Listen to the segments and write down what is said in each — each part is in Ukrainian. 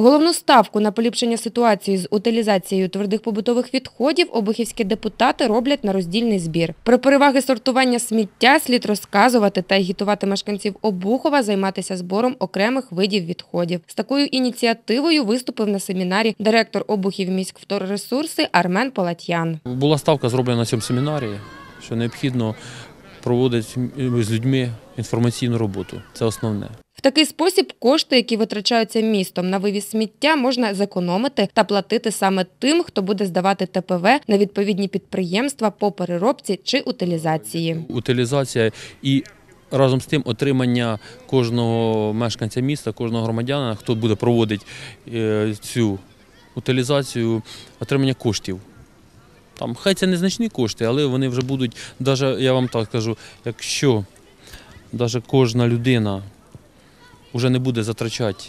Головну ставку на поліпшення ситуації з утилізацією твердих побутових відходів обухівські депутати роблять на роздільний збір. Про переваги сортування сміття слід розказувати та агітувати мешканців Обухова займатися збором окремих видів відходів. З такою ініціативою виступив на семінарі директор Обухів міськвторресурси Армен Палатян. Була ставка зроблена на цьому семінарі, що необхідно проводити з людьми інформаційну роботу. Це основне. В такий спосіб кошти, які витрачаються містом на вивіз сміття, можна зекономити та платити саме тим, хто буде здавати ТПВ на відповідні підприємства по переробці чи утилізації. Утилізація і разом з тим отримання кожного мешканця міста, кожного громадянина, хто буде проводити е, цю утилізацію, отримання коштів. Там, хай це незначні кошти, але вони вже будуть, навіть, я вам так скажу, якщо навіть кожна людина вже не буде затрачати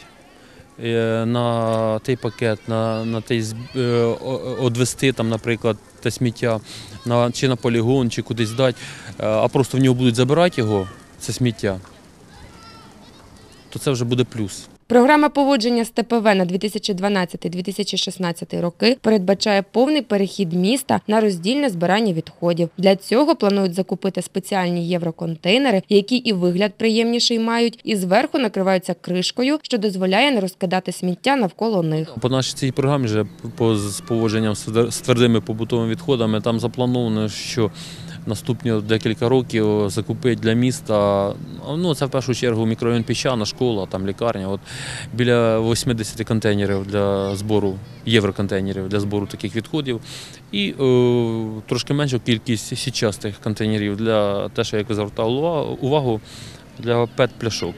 е, на той пакет, на, на той е, одвести, там, наприклад, те сміття на, чи на полігон, чи кудись дати, е, а просто в нього будуть забирати його, це сміття, то це вже буде плюс. Програма поводження з ТПВ на 2012-2016 роки передбачає повний перехід міста на роздільне збирання відходів. Для цього планують закупити спеціальні євроконтейнери, які і вигляд приємніший мають, і зверху накриваються кришкою, що дозволяє не розкидати сміття навколо них. По нашій цій програмі вже по поводженням з твердими побутовими відходами там заплановано, що наступні декілька років закупить для міста. Ну це в першу чергу мікрорайон Піщана, школа, там лікарня. От біля 80 контейнерів для збору євроконтейнерів для збору таких відходів. І е, трошки меншу кількість січастих контейнерів для те, що я звертав увагу для пет-пляшок.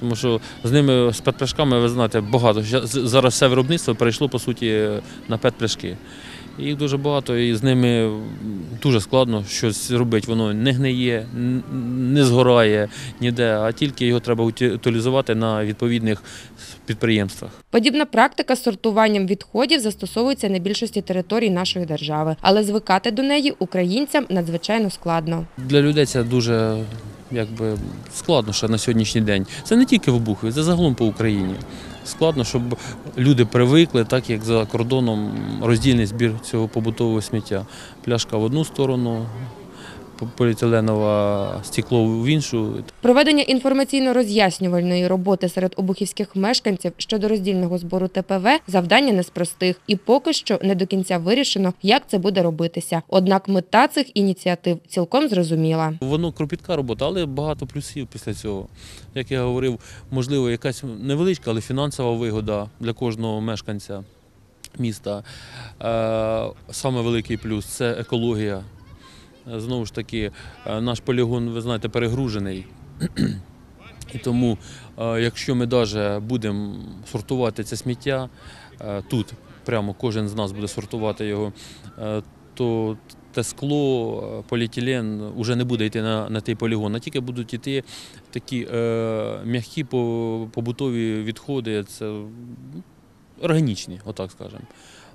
Тому що з ними, з пет-пляшками, ви знаєте, багато. Зараз все виробництво перейшло, по суті, на пет-пляшки. Їх дуже багато, і з ними дуже складно щось робити. Воно не гниє, не згорає ніде, а тільки його треба утилізувати на відповідних підприємствах. Подібна практика з сортуванням відходів застосовується на більшості територій нашої держави, але звикати до неї українцям надзвичайно складно. Для людей це дуже якби, складно ще на сьогоднішній день. Це не тільки в Обухові, це загалом по Україні. Складно, щоб люди привикли, так як за кордоном роздільний збір цього побутового сміття. Пляшка в одну сторону, поліетиленове стекло в іншу. Проведення інформаційно-роз'яснювальної роботи серед обухівських мешканців щодо роздільного збору ТПВ завдання не з простих, і поки що не до кінця вирішено, як це буде робитися. Однак мета цих ініціатив цілком зрозуміла. Воно кропітка робота, але багато плюсів після цього. Як я говорив, можливо, якась невеличка, але фінансова вигода для кожного мешканця міста. Е, Саме великий плюс це екологія. Е, Знову ж таки, е, наш полігон, ви знаєте, перегружений. І тому, е, якщо ми навіть будемо сортувати це сміття тут, прямо кожен з нас буде сортувати його, то те скло, поліетилен вже не буде йти на, на той полігон, а тільки будуть йти такі е, м'які по- побутові відходи, це органічні, отак скажемо.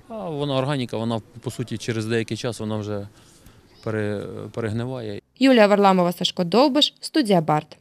А вона органіка, вона по суті через деякий час вона вже перегниває Юлія Варламова, Сашко Довбиш, студія Барт.